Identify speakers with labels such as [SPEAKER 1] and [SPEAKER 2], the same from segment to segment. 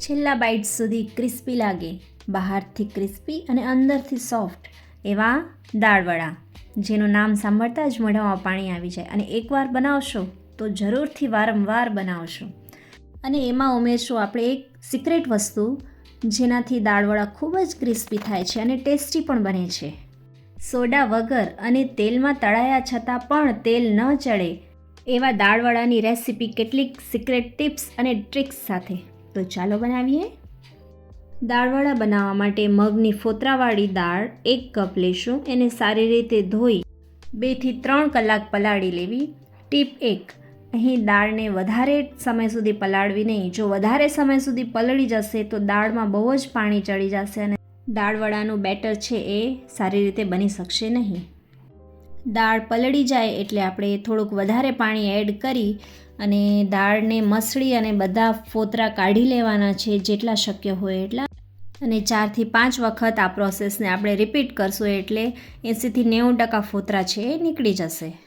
[SPEAKER 1] છેલ્લા બાઇટ સુધી ક્રિસ્પી લાગે. બહારથી ક્રિસ્પી અને અંદરથી સોફ્ટ, એવા દાળવડા, જેનું નામ સાંભળતા જ મોઢામાં પાણી આવી જાય. અને એકવાર બનાવશો તો જરૂરથી વારંવાર બનાવશો. અને એમાં ઉમેરશું આપણે એક સિક્રેટ વસ્તુ, જેનાથી દાળવડા ખૂબ જ ક્રિસ્પી થાય છે અને ટેસ્ટી પણ બને છે. સોડા વગર અને તેલમાં તળાયા છતાં પણ તેલ ન ચડે, એવા દાળવડાની રેસિપી કેટલીક સિક્રેટ ટિપ્સ અને ટ્રિક્સ સાથે. તો ચાલો બનાવીએ. દાળવડા બનાવવા માટે મગની ફોતરાવાળી દાળ એક કપ લેશું. એને સારી રીતે ધોઈ બેથી ત્રણ કલાક પલાળી લેવી. ટીપ એક, અહીં દાળને વધારે સમય સુધી પલાળવી નહીં. જો વધારે સમય સુધી પલળી જશે તો દાળમાં બહુ જ પાણી ચડી જશે અને દાળવડાનું બેટર છે એ સારી રીતે બની શકશે નહીં. દાળ પલળી જાય એટલે આપણે થોડુંક વધારે પાણી એડ કરી અને દાળને મસળી અને બધા ફોતરા કાઢી લેવાના છે જેટલા શક્ય હોય એટલા. અને ચારથી પાંચ વખત આ પ્રોસેસને આપણે રિપીટ કરશું એટલે એંસીથી નેવું ટકા ફોતરા છે એ નીકળી જશે.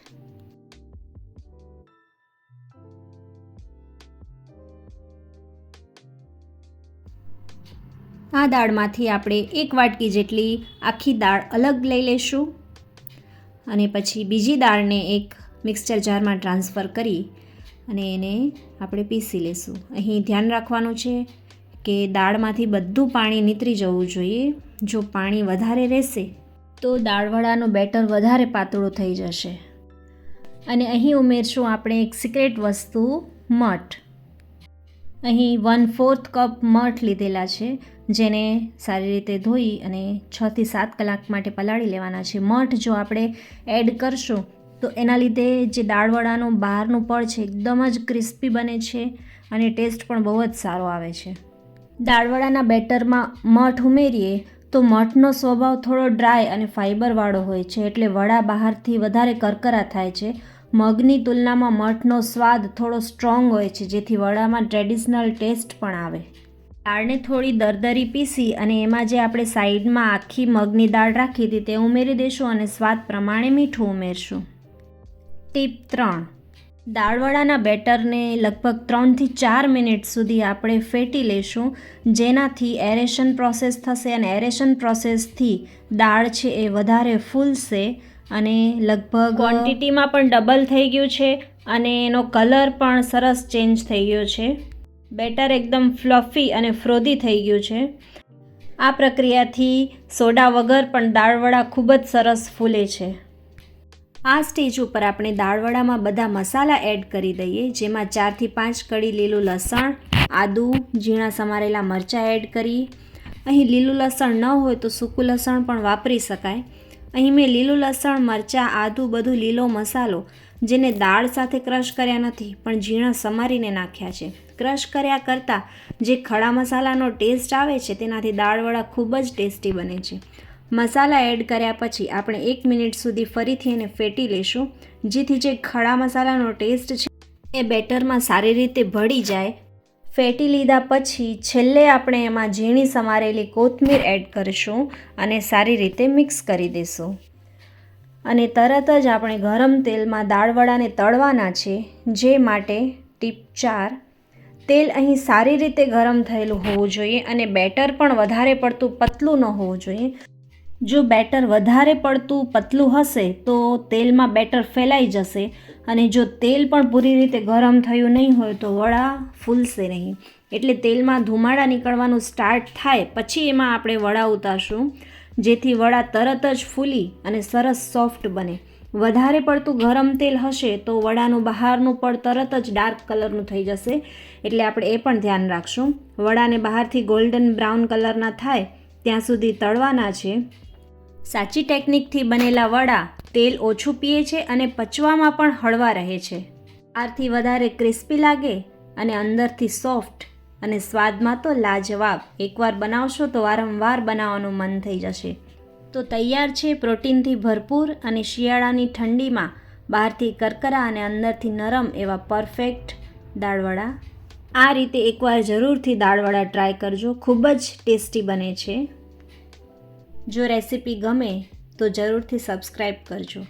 [SPEAKER 1] આ દાળમાંથી આપણે એક વાટકી જેટલી આખી દાળ અલગ લઈ લઈશું. અને પછી બીજી દાળને એક મિક્સચર જારમાં ટ્રાન્સફર કરી અને એને આપણે પીસી લઈશું અહીં ધ્યાન રાખવાનું છે કે દાળમાંથી બધું પાણી નીતરી જવું જોઈએ. જો પાણી વધારે રહેશે, તો દાળવડાનું બેટર વધારે પાતળું થઈ જશે. અને અહીં ઉમેરશું આપણે એક સિક્રેટ વસ્તુ, મઠ. અહીં વન ફોર્થ કપ મઠ લીધેલા છે, જેને સારી રીતે ધોઈ અને છથી સાત કલાક માટે પલાળી લેવાના છે. મઠ જો આપણે એડ કરશું તો એના લીધે જે દાળવડાનું બહારનું પડ છે, એકદમ જ ક્રિસ્પી બને છે અને ટેસ્ટ પણ બહુ જ સારો આવે છે. દાળવડાના બેટરમાં મઠ ઉમેરીએ તો મઠનો સ્વભાવ થોડો ડ્રાય અને ફાઇબરવાળો હોય છે એટલે વડા બહારથી વધારે કરકરા થાય છે. મગની તુલનામાં મઠનો સ્વાદ થોડો સ્ટ્રોંગ હોય છે, જેથી વડામાં ટ્રેડિશનલ ટેસ્ટ પણ આવે. દાળને થોડી દરદરી પીસી અને એમાં જે આપણે સાઈડમાં આખી મગની દાળ રાખી હતી તે ઉમેરી દઈશું અને સ્વાદ પ્રમાણે મીઠું ઉમેરશું. ટીપ ત્રણ. દાળવડાના બેટરને લગભગ ત્રણથી ચાર મિનિટ સુધી આપણે ફેટી લેશું, જેનાથી એરેશન પ્રોસેસ થશે અને એરેશન પ્રોસેસથી દાળ છે એ વધારે ફૂલશે અને લગભગ ક્વોન્ટિટીમાં પણ ડબલ થઈ ગયું છે અને એનો કલર પણ સરસ ચેન્જ થઈ ગયો છે. બેટર એકદમ ફ્લફી અને ફ્રોધી થઈ ગયું છે. આ પ્રક્રિયાથી સોડા વગર પણ દાળવડા ખૂબ જ સરસ ફૂલે છે. આ સ્ટેજ ઉપર આપણે દાળવડામાં બધા મસાલા એડ કરી દઈએ, જેમાં ચારથી પાંચ કળી લીલું લસણ, આદું, ઝીણા સમારેલા મરચાં એડ કરી. અહીં લીલું લસણ ન હોય તો સૂકું લસણ પણ વાપરી શકાય. અહીં મેં લીલું લસણ, મરચાં, આદું બધું લીલો મસાલો, જેને દાળ સાથે ક્રશ કર્યા નથી, પણ ઝીણા સમારીને નાખ્યા છે. ક્રશ કર્યા કરતાં જે ખડા મસાલાનો ટેસ્ટ આવે છે, તેનાથી દાળવડા ખૂબ જ ટેસ્ટી બને છે. મસાલા એડ કર્યા પછી આપણે એક મિનિટ સુધી ફરીથી એને ફેટી લઈશું. જેથી જે ખડા મસાલાનો ટેસ્ટ છે એ બેટરમાં સારી રીતે ભળી જાય. ફેટી લીધા પછી છેલ્લે આપણે એમાં ઝીણી સમારેલી કોથમીર એડ કરીશું અને સારી રીતે મિક્સ કરી દઈશું. અને તરત જ આપણે ગરમ તેલમાં દાળવડાને તળવાના છે, જે માટે ટીપ ચાર. તેલ અહીં સારી રીતે ગરમ થયેલું હોવું જોઈએ અને બેટર પણ વધારે પડતું પતલું ન હોવું જોઈએ. જો બેટર વધારે પડતું પતલું હશે, તો તેલમાં બેટર ફેલાઈ જશે અને જો તેલ પણ પૂરી રીતે ગરમ થયું નહીં હોય, તો વડા ફૂલશે નહીં. એટલે તેલમાં ધુમાડા નીકળવાનું સ્ટાર્ટ થાય, પછી એમાં આપણે વડા ઉતારશું, જેથી વડા તરત જ ફૂલી અને સરસ સોફ્ટ બને. વધારે પડતું ગરમ તેલ હશે, તો વડાનું બહારનું પણ તરત જ ડાર્ક કલરનું થઈ જશે. એટલે આપણે એ પણ ધ્યાન રાખશું. વડાને બહારથી ગોલ્ડન બ્રાઉન કલરના થાય, ત્યાં સુધી તળવાના છે. સાચી ટેકનિકથી બનેલા વડા તેલ ઓછું પીએ છે અને પચવામાં પણ હળવા રહે છે. આરથી વધારે ક્રિસ્પી લાગે અને અંદરથી સોફ્ટ અને સ્વાદમાં તો લાજવાબ. એકવાર બનાવશો તો વારંવાર બનાવવાનું મન થઈ જશે. તો તૈયાર છે પ્રોટીનથી ભરપૂર અને શિયાળાની ઠંડીમાં બહારથી કરકરા અને અંદરથી નરમ એવા પરફેક્ટ દાળવડા. આ રીતે એકવાર જરૂરથી દાળવડા ટ્રાય કરજો. ખૂબ જ ટેસ્ટી બને છે. જો રેસીપી ગમે તો જરૂરથી સબસ્ક્રાઈબ કરજો.